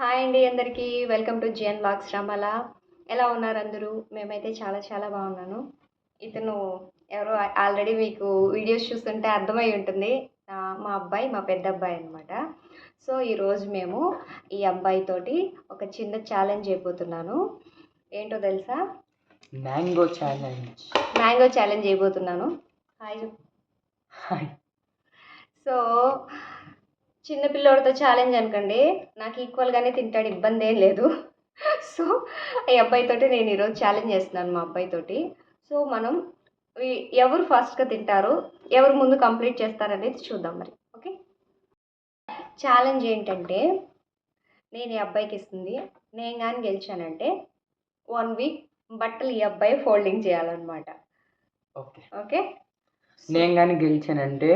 Hi అండి అందరికీ. Welcome to G N blogs రామాల ఎలా ఉన్నారు అందరూ? మేమైతే చాలా చాలా బాగున్నాను. ఇతను ఎవరో ఆల్రెడీ మీకు వీడియోస్ చూస్తుంటే అర్థమై ఉంటుంది. మా అబ్బాయి మా పెద్ద అబ్బాయి అనమాట సో ఈరోజు మేము ఈ అబ్బాయితోటి ఒక చిన్న ఛాలెంజ్ అయిపోతున్నాను ఏంటో తెలుసా? మ్యాంగో ఛాలెంజ్ మ్యాంగో ఛాలెంజ్ అయిపోతున్నాను హాయ్. హాయ్ సో చిన్న పిల్లోడితో ఛాలెంజ్ అనుకోండి నాకు ఈక్వల్గానే తింటాడు ఇబ్బంది ఏం లేదు. సో ఈ అబ్బాయితోటి నేను ఈరోజు ఛాలెంజ్ చేస్తున్నాను మా అబ్బాయితోటి. సో మనం ఎవరు ఫాస్ట్గా తింటారు ఎవరు ముందు కంప్లీట్ చేస్తారనేది చూద్దాం మరి ఓకే? ఛాలెంజ్ ఏంటంటే నేను ఈ అబ్బాయికి ఇస్తుంది నేను కానీ గెలిచానంటే వన్ వీక్ బట్టలు ఈ అబ్బాయి ఫోల్డింగ్ చేయాలన్నమాట. ఓకే. ఓకే? నేను కానీ గెలిచానంటే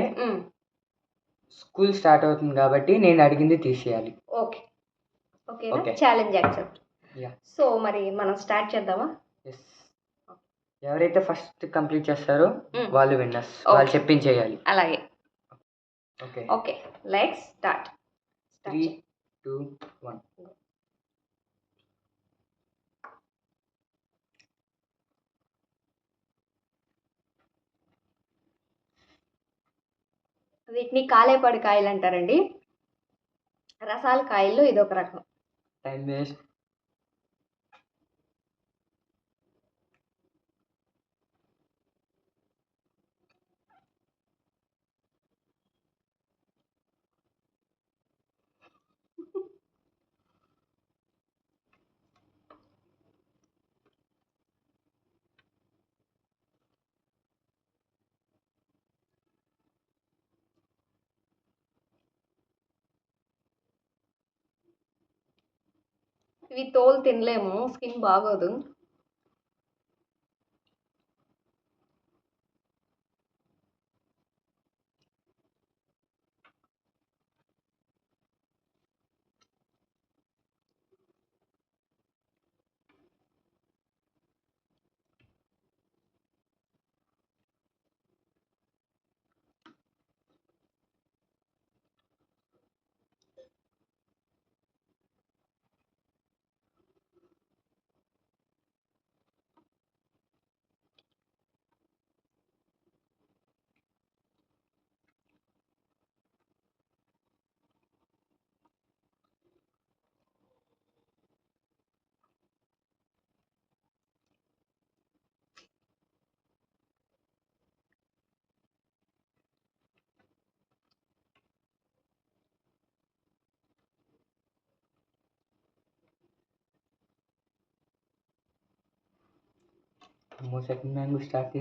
స్కూల్ స్టార్ట్ అవుతుంది కాబట్టి నేను అడిగింది తీసేయాలి. Okay. Okay. Challenge accept. Yeah. So మరి మనం స్టార్ట్ చేద్దామా? ఎస్ ఎవరైతే ఫస్ట్ కంప్లీట్ చేస్తారో. వాళ్ళు విన్నర్స్. వాళ్ళు. చెప్పించేయాలి అలాగే. Okay. Okay. Let's start three two one వీటిని కాలేపాడి కాయలు అంటారండి రసాల కాయల్లో ఇది ఒక రకం. టైం వేస్ట్ ఇవి తోలు తినలేము స్కిన్ బాగోదు. మో సెకండ్ మ్యాంగో స్టార్ట్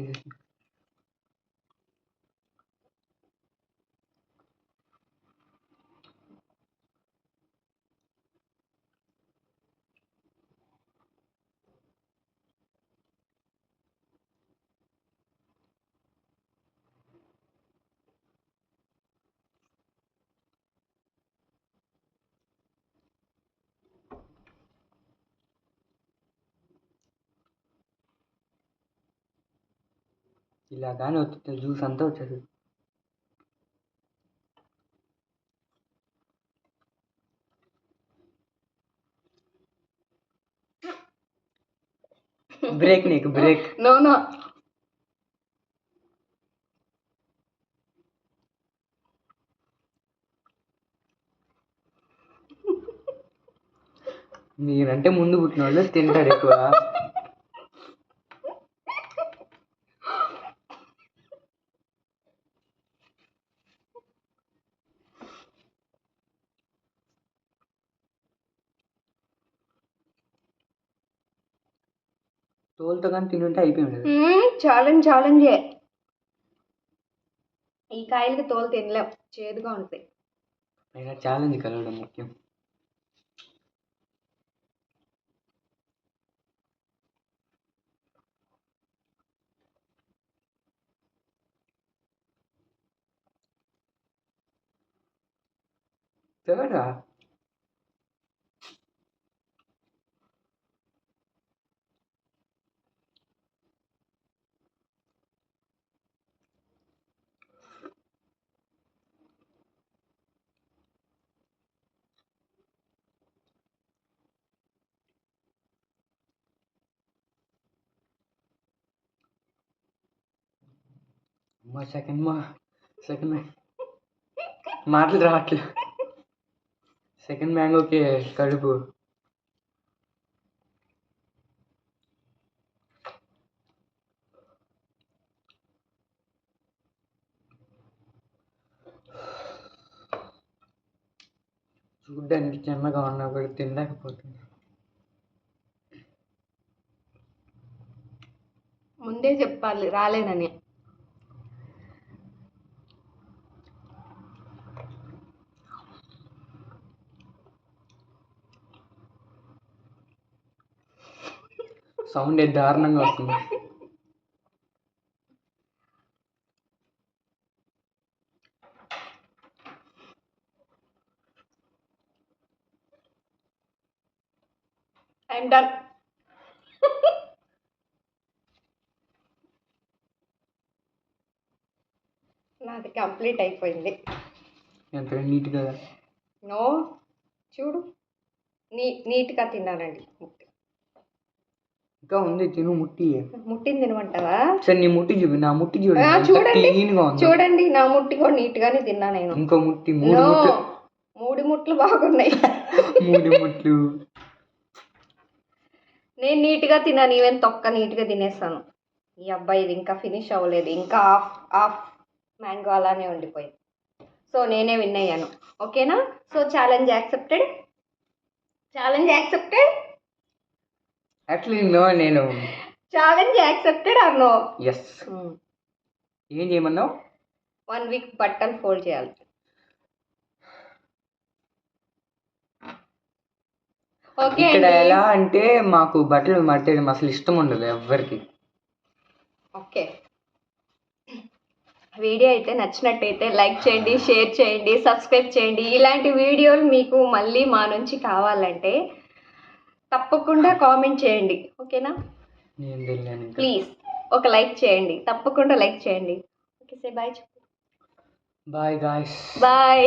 ఇలా కానీ వచ్చింది జ్యూస్ అంతా వచ్చేది బ్రేక్ నీకు బ్రేక్ నో నో మీరంటే ముందు పుట్టిన వాళ్ళు తింటారు ఎక్కువ. తోలుతో కానీ తినుంటే అయిపోయి ఉండదు ఛాలెంజ్ ఛాలెంజే ఈ కాయలకి తోలు తినలేం చేదుగా ఉంటాయి అయినా ఛాలెంజ్ కలవడం ముఖ్యం థర్డా మా సెకండ్ మా సెకండ్ మాటలు రావట్లేదు సెకండ్ మ్యాంగోకి కడుపు. చూడ్డానికి చిన్నగా ఉన్నా కూడా తినలేకపోతుంది ముందే చెప్పాలి రాలేనని. సౌండ్ దారుణంగా వస్తుంది. ఐఎమ్ డన్ నాది కంప్లీట్ అయిపోయింది. ఎంత నీట్గా నో చూడు. నీ నీట్గా తిన్నానండి. ఇంకా ఉంది తిను ముట్టి. ముట్టింది తినమంటావా? సరే నీ ముట్టి చూపి నా ముట్టి చూడండి. ఉంది. చూడండి నా ముట్టి కూడా నీట్గానే తిన్నా నేను. ఇంకో ముట్టి మూడు ముట్లు. మూడు ముట్లు బాగున్నాయి. మూడు ముట్లు. నేను నీట్గా తిన్నా నీవేం తొక్క నీట్గా తినేస్తాను. ఈ అబ్బాయి ఇది ఇంకా ఫినిష్ అవ్వలేదు ఇంకా హాఫ్ హాఫ్ మ్యాంగో అలానే ఉండిపోయింది. సో నేనే విన్ అయ్యాను. ఓకేనా? So challenge accepted? Challenge accepted? Actually no నేను challenge accepted or no yes ఏం చేయమన్నావు? వన్ వీక్ బట్టలు ఫోల్డ్ చేయాలి. ఓకే ఇక్కడ ఎలా అంటే మాకు బట్టలు మడతేయడం అసలు ఇష్టం ఉండదు ఎవ్వరికి. ఓకే వీడియో అయితే నచ్చినట్టయితే లైక్ చేయండి షేర్ చేయండి సబ్స్క్రైబ్ చేయండి. ఇలాంటి వీడియోలు మీకు మళ్ళీ మా నుంచి కావాలంటే తప్పకుండా కామెంట్ చేయండి. ఓకేనా ప్లీజ్ ఒక లైక్ చేయండి. తప్పకుండా లైక్ చేయండి. Okay say bye bye guys bye